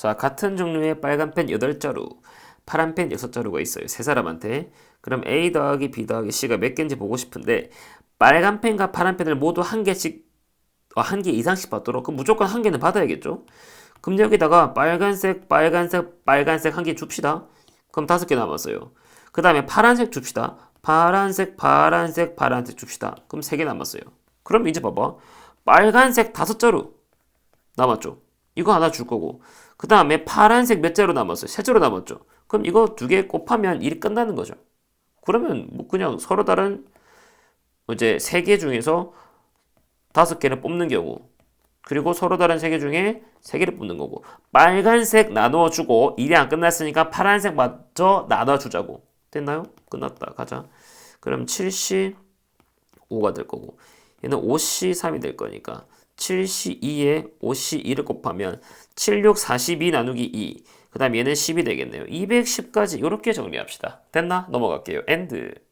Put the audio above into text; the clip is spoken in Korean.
자, 같은 종류의 빨간 펜 8자루, 파란 펜 6자루가 있어요. 세 사람한테. 그럼 A 더하기 B 더하기 C가 몇 개인지 보고 싶은데 빨간 펜과 파란 펜을 모두 한 개씩 어, 한개 이상씩 받도록 그럼 무조건 한 개는 받아야겠죠. 그럼 여기다가 빨간색, 빨간색, 빨간색 한 개 줍시다. 그럼 다섯 개 남았어요. 그 다음에 파란색 줍시다. 파란색, 파란색, 파란색 줍시다. 그럼 세 개 남았어요. 그럼 이제 봐봐. 빨간색 다섯 자루 남았죠. 이거 하나 줄 거고. 그 다음에 파란색 몇 자루 남았어요? 세 자루 남았죠. 그럼 이거 두 개 곱하면 일이 끝나는 거죠. 그러면 뭐 그냥 서로 다른 이제 세 개 중에서 다섯 개를 뽑는 경우 그리고 서로 다른 세 개 중에 세 개를 뽑는 거고 빨간색 나누어 주고 일이 안 끝났으니까 파란색 마저 나눠 주자고 됐나요? 끝났다 가자 그럼 7C5가 될 거고 얘는 5C3이 될 거니까 7C2에 5C2를 곱하면 76, 42 나누기 2. 그 다음 얘는 10이 되겠네요. 210까지 이렇게 정리합시다. 됐나? 넘어갈게요. 엔드.